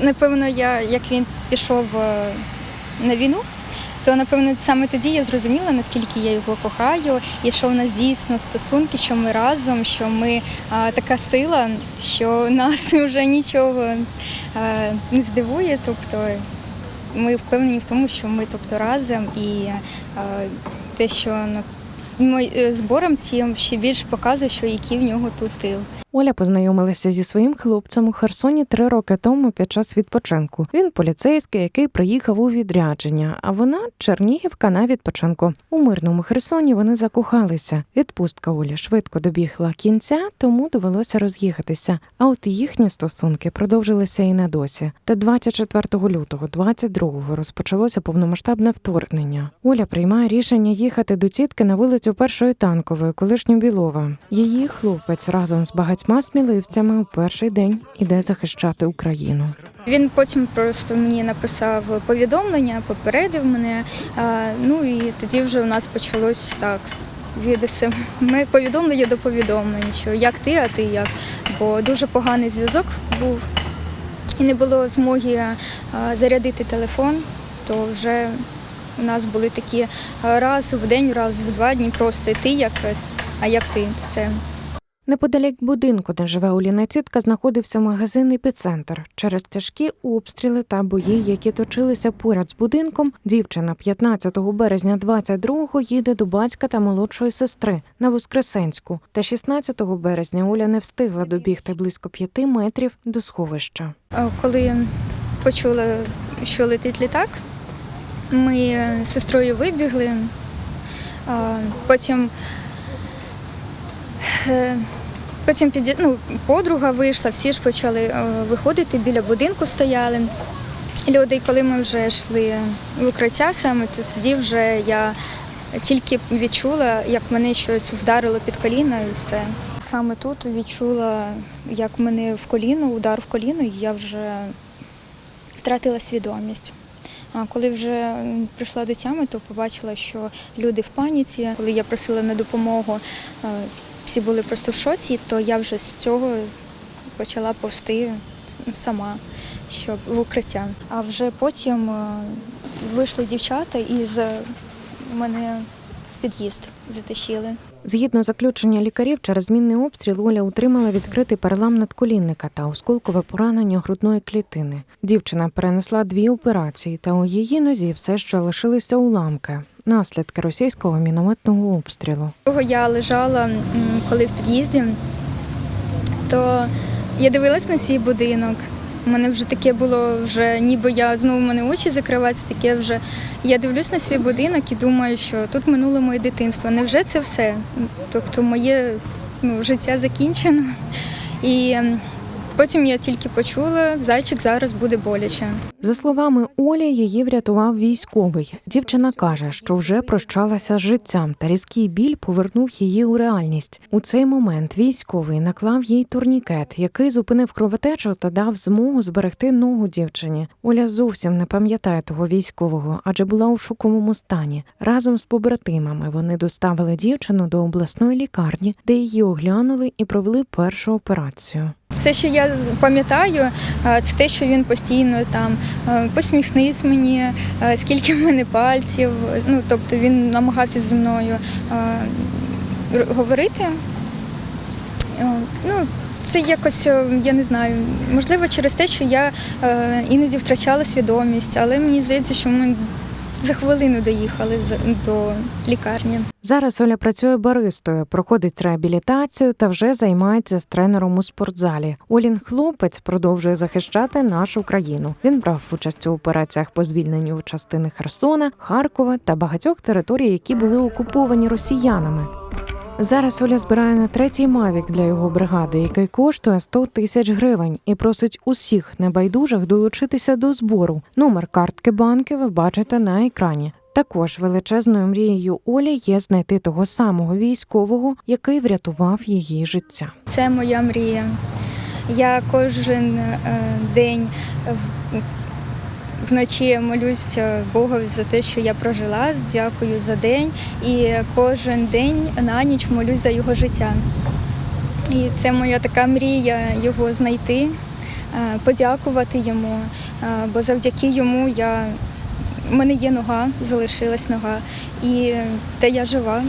напевно, я як він пішов е, на війну, то напевно саме тоді я зрозуміла, наскільки я його кохаю, і що в нас дійсно стосунки, що ми разом, що ми а, така сила, що нас вже нічого е, не здивує. Тобто ми впевнені в тому, що ми тобто разом і е, те, що е, збором цим ще більше показує, що який в нього тут тил. Оля познайомилася зі своїм хлопцем у Херсоні три роки тому під час відпочинку. Він поліцейський, який приїхав у відрядження, а вона Чернігівка на відпочинку. У мирному Херсоні вони закохалися. Відпустка Олі швидко добігла кінця, тому довелося роз'їхатися. А от їхні стосунки продовжилися і на досі. Та 24 лютого 22-го розпочалося повномасштабне вторгнення. Оля приймає рішення їхати до тітки на вулицю Першої танкової, колишньо Білова. Її хлопець разом з багатьма сміливцями у перший день іде захищати Україну. Він потім просто мені написав повідомлення, попередив мене. Ну і тоді вже у нас почалось так. Від ми повідомлення до повідомлення, що як ти, а ти як. Бо дуже поганий зв'язок був і не було змоги зарядити телефон, то вже у нас були такі раз в день, раз в два дні просто ти як, а як ти, все. Неподалік будинку, де живе Оліна тітка, знаходився магазин «Епіцентр». Через тяжкі обстріли та бої, які точилися поряд з будинком, дівчина 15 березня 22-го їде до батька та молодшої сестри на Воскресенську. Та 16 березня Оля не встигла добігти близько п'яти метрів до сховища. Коли почула, що летить літак, ми з сестрою вибігли. Потім, е, потім піді... ну, подруга вийшла, всі ж почали е, виходити, біля будинку стояли. Люди, і коли ми вже йшли в укриття саме, то тоді вже я тільки відчула, як мене щось вдарило під коліно і все. Саме тут відчула, як мене в коліно, удар в коліно, і я вже втратила свідомість. А коли вже прийшла до тями, то побачила, що люди в паніці. Коли я просила на допомогу, е, всі були просто в шоці, то я вже з цього почала повсти сама, щоб в укриття. А вже потім е, вийшли дівчата і мене в під'їзд затащили. Згідно заключення лікарів, через змінний обстріл Оля отримала відкритий перелам надколінника та осколкове поранення грудної клітини. Дівчина перенесла дві операції, та у її нозі все ще лишилися уламки. Наслідки російського мінометного обстрілу. Я лежала, коли в під'їзді, то я дивилась на свій будинок. У мене вже таке було, вже ніби я знову мене очі закриваються, таке вже. Я дивлюсь на свій будинок і думаю, що тут минуло моє дитинство. Невже це все? Тобто моє ну, життя закінчено. І м, потім я тільки почула, зайчик зараз буде боляче. За словами Олі, її врятував військовий. Дівчина каже, що вже прощалася з життям, та різкий біль повернув її у реальність. У цей момент військовий наклав їй турнікет, який зупинив кровотечу та дав змогу зберегти ногу дівчині. Оля зовсім не пам'ятає того військового, адже була у шоковому стані. Разом з побратимами вони доставили дівчину до обласної лікарні, де її оглянули і провели першу операцію. Все, що я пам'ятаю, е, це те, що він постійно там е, посміхнись мені, е, скільки в мене пальців. Ну, тобто він намагався зі мною говорити. Ну, це якось, я не знаю, можливо, через те, що я іноді втрачала свідомість, але мені здається, що ми за хвилину доїхали до лікарні. Зараз Оля працює баристою, проходить реабілітацію та вже займається з тренером у спортзалі. Олін хлопець продовжує захищати нашу країну. Він брав участь у операціях по звільненню частини Херсона, Харкова та багатьох територій, які були окуповані росіянами. Зараз Оля збирає на третій мавік для його бригади, який коштує 100 тисяч гривень, і просить усіх небайдужих долучитися до збору. Номер картки банки ви бачите на екрані. Також величезною мрією Олі є знайти того самого військового, який врятував її життя. Це моя мрія. Я кожен е, день вночі молюсь Богу за те, що я прожила. Дякую за день. І кожен день на ніч молюсь за його життя. І це моя така мрія його знайти, е, подякувати йому, е, бо завдяки йому я. У мене є нога, залишилась нога, і те я жива.